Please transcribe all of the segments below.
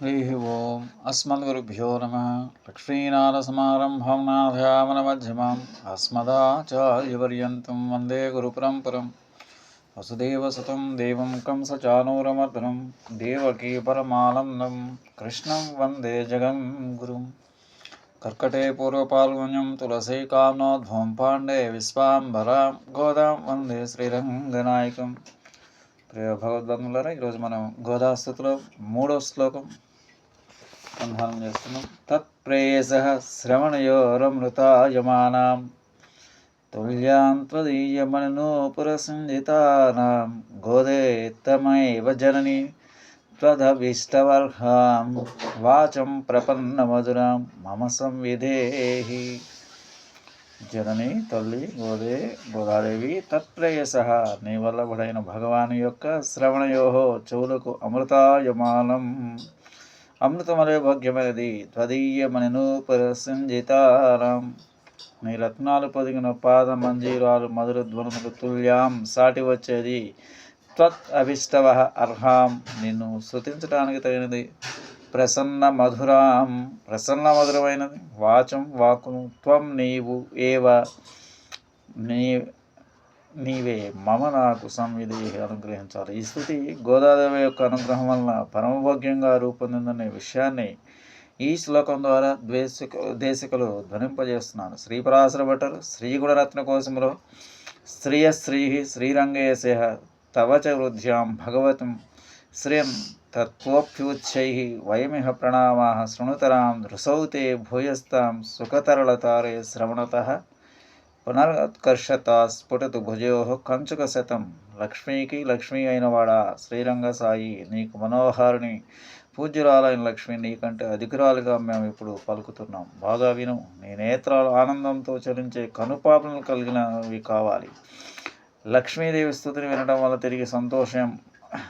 हरिः ओम् अस्मद्गुरुभ्यो नमः लक्ष्मीनाथसमारम्भं नाथयामनमध्यमाम् अस्मदाचार्यपर्यन्तं वन्दे गुरुपरम्परं वसुदेवसुतं देवं कंसचानूरमर्दनं देवकी परमानन्दं कृष्णं वन्दे जगन्गुरुं कर्कटे पूर्वपाल्गुण्यं तुलसीकाम्नोद्भवं पाण्डे విశ్వాంబరాం గోదాం వందే శ్రీరంగనాయకం ప్రియ భగవద్బంధులారా ఈరోజు మనం గోదాస్థుతిలో మూడో శ్లోకం అనుసంధానం చేస్తున్నాం. తత్ప్రేయస శ్రవణయోరమృతాయమానాం. తుల్యాంత్వదీయమనూపురసంజితానాం గోదేత్తమైవ జనని త్వదవిష్టవర్హాం వాచం ప్రపన్నమధురాం. మమ సంవిధేహి. జనని తల్లి గోదే గోదాదేవి తత్ప్రేయస. నీ వల్లభుడైన భగవాను యొక్క శ్రవణయోహో చెవులకు అమృతాయమానం. అమృతమలే భాగ్యమైనది త్వదీయమనను పరసంజితారాం నీ రత్నాలు పొదిగిన పాద మంజీరాలు మధుర ధ్వనులు తుల్యాం. సాటి వచ్చేది త్వత్ అభిష్టవ అర్హాం. నిన్ను శృతించడానికి తగినది ప్రసన్న మధురాం. ప్రసన్న మధురమైనది వాచం వాకును త్వం నీవు ఏవ నీ నీవే మమ నాకు సంవిధి అనుగ్రహించాలి. ఈ స్థుతి గోదాదేవి యొక్క అనుగ్రహం వలన పరమభోగ్యంగా రూపొందిందనే విషయాన్ని ఈ శ్లోకం ద్వారా ద్వేషిక దేశికలు ధ్వనింపజేస్తున్నాను శ్రీ పరాశర భటర్ శ్రీ గుణరత్న కోశములో శ్రియ శ్రీ శ్రీరంగేశ తవచ వృద్ధ్యాం భగవతం శ్రియం తత్వోప్యుచ్చై వయమిహ ప్రణామా శృణుతరాం దృశౌ భూయస్థాం భూయస్తాం సుఖతరళతారే శ్రవణత పునరుత్కర్షత స్ఫుటతు భుజో కంచుక శతం లక్ష్మీకి లక్ష్మీ అయినవాడా? శ్రీరంగ సాయి నీకు మనోహారిని పూజ్యురాలైన లక్ష్మి నీకంటే అధికురాలుగా మేము ఇప్పుడు పలుకుతున్నాం. బాగా విను నీ నేత్రాలు ఆనందంతో చలించే కనుపాపలను కలిగినవి కావాలి. లక్ష్మీదేవి స్థుతిని వినడం వల్ల తిరిగి సంతోషం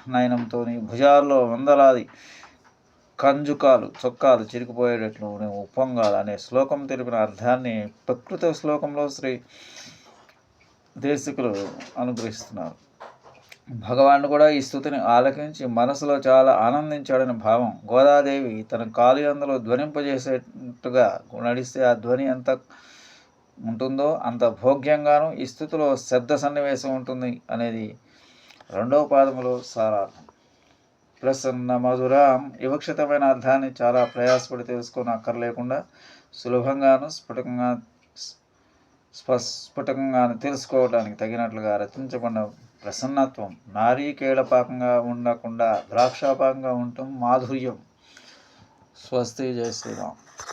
నయనంతో భుజాల్లో వందలాది కంజుకాలు చొక్కాలు చిరిగిపోయేటట్లు ఉప్పొంగాలు అనే శ్లోకం తెలిపిన అర్థాన్ని ప్రకృత శ్లోకంలో శ్రీ దేశికులు అనుగ్రహిస్తున్నారు. భగవాన్ కూడా ఈ స్థుతిని ఆలకించి మనసులో చాలా ఆనందించాడని భావం. గోదాదేవి తన కాలు అందులో ధ్వనింపజేసేట్టుగా నడిస్తే ఆ ధ్వని ఎంత ఉంటుందో అంత భోగ్యంగాను ఈ స్థుతిలో శబ్ద సన్నివేశం ఉంటుంది అనేది రెండవ పాదములో సారార్థం. ప్రసన్న మధురాం వివక్షితమైన అర్థాన్ని చాలా ప్రయాసపడి తెలుసుకొని అక్కర్లేకుండా సులభంగాను స్ఫుటంగా స్ఫుటంగాను తెలుసుకోవడానికి తగినట్లుగా రచించబడిన ప్రసన్నత్వం. నారీకేళపాకంగా ఉండకుండా ద్రాక్షాపాకంగా ఉండటం మాధుర్యం. స్వస్తి. జయ శ్రీరామ్.